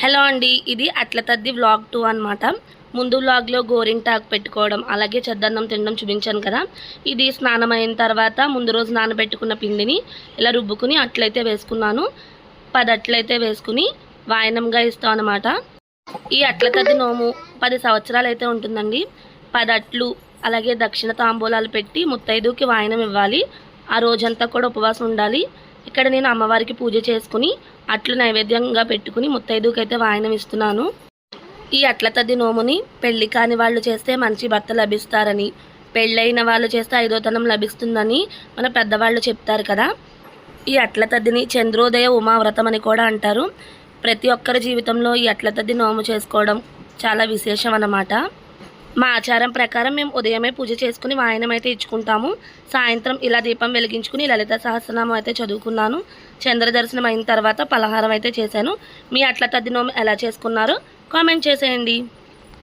Hello అండి ఇది అట్ల తద్ది వ్లాగ్ టూ అనమాట ముందు వ్లాగ్లో గోరింటాకు పెట్టుకోవడం అలాగే చెద్దన్నం తినడం చూపించాను కదా. ఇది స్నానం అయిన తర్వాత ముందు రోజు నానబెట్టుకున్న పిండిని ఇలా రుబ్బుకుని అట్లయితే వేసుకున్నాను. పది అట్లయితే వేసుకుని వాయనంగా ఇస్తాం అనమాట ఈ అట్ల తద్ది నోము పది సంవత్సరాలు అయితే ఉంటుందండి. పది అట్లు అలాగే దక్షిణ తాంబూలాలు పెట్టి ముత్తైదుకి వాయనం ఇవ్వాలి. ఆ రోజంతా కూడా ఉపవాసం ఉండాలి. ఇక్కడ నేను అమ్మవారికి పూజ చేసుకుని అట్లు నైవేద్యంగా పెట్టుకుని ముత్తైదుకైతే అయితే ఇస్తున్నాను. ఈ అట్ల తది నోముని పెళ్ళి కాని వాళ్ళు చేస్తే మంచి భర్త లభిస్తారని పెళ్ళైన వాళ్ళు చేస్తే ఐదోతనం లభిస్తుందని మన పెద్దవాళ్ళు చెప్తారు కదా. ఈ అట్ల తద్దిని చంద్రోదయ ఉమావ్రతం అని కూడా అంటారు. ప్రతి ఒక్కరి జీవితంలో ఈ అట్ల తద్ది నోము చేసుకోవడం చాలా విశేషం అన్నమాట మా ఆచారం ప్రకారం మేము ఉదయమే పూజ చేసుకుని వాయనం అయితే ఇచ్చుకుంటాము. సాయంత్రం ఇలా దీపం వెలిగించుకుని లలిత సహస్రనామం అయితే చదువుకున్నాను. చంద్ర దర్శనం అయిన తర్వాత పలహారం అయితే చేశాను. మీ అట్ల తద్దినోమ ఎలా చేసుకున్నారో? కామెంట్ చేసేయండి.